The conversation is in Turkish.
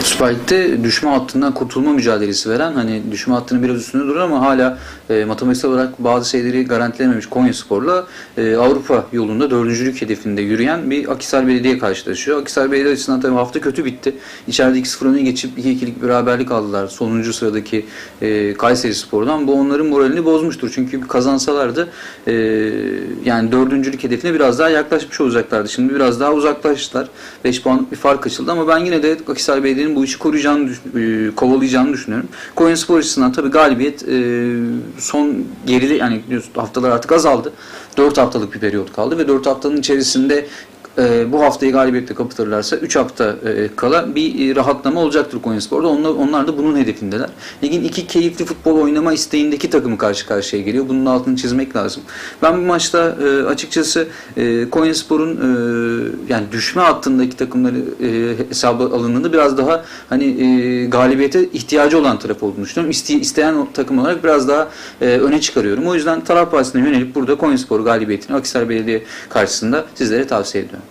Lig'de düşme hattından kurtulma mücadelesi veren hani düşme hattının biraz üstünde duran ama hala e, matematiksel olarak bazı şeyleri garantilememiş Konyaspor'la e, Avrupa yolunda dördüncülük hedefinde yürüyen bir Akhisar Belediye karşılaşıyor. Akhisar Belediye açısından tabii hafta kötü bitti. İçeride 2-0 öne geçip 2-2'lik beraberlik aldılar. Sonuncu sıradaki e, Kayseri Spor'dan. Bu onların moralini bozmuştur. Çünkü bir kazansalardı e, yani dördüncülük hedefine biraz daha yaklaşmış olacaklardı. Şimdi biraz daha uzaklaştılar. 5 puanlık bir fark açıldı ama ben yine de Akhisar Belediye'nin bu işi koruyacağını, e, kovalayacağını düşünüyorum. Konyaspor açısından tabii galibiyet e, son geride yani haftalar artık azaldı. 4 haftalık bir periyot kaldı ve 4 haftanın içerisinde e, bu haftayı galibiyetle kapatırlarsa 3 hafta e, kala bir e, rahatlama olacaktır Konyaspor'da. Onlar, onlar da bunun hedefindeler. Ligin iki keyifli futbol oynama isteğindeki takımı karşı karşıya geliyor. Bunun altını çizmek lazım. Ben bu maçta e, açıkçası e, Konyaspor'un e, yani düşme hattındaki takımları e, hesaba alındığında biraz daha hani e, galibiyete ihtiyacı olan taraf olduğunu düşünüyorum. İste, isteyen takım olarak biraz daha e, öne çıkarıyorum. O yüzden taraf bahsine yönelip burada Konyaspor galibiyetini Akhisar Belediye karşısında sizlere tavsiye ediyorum.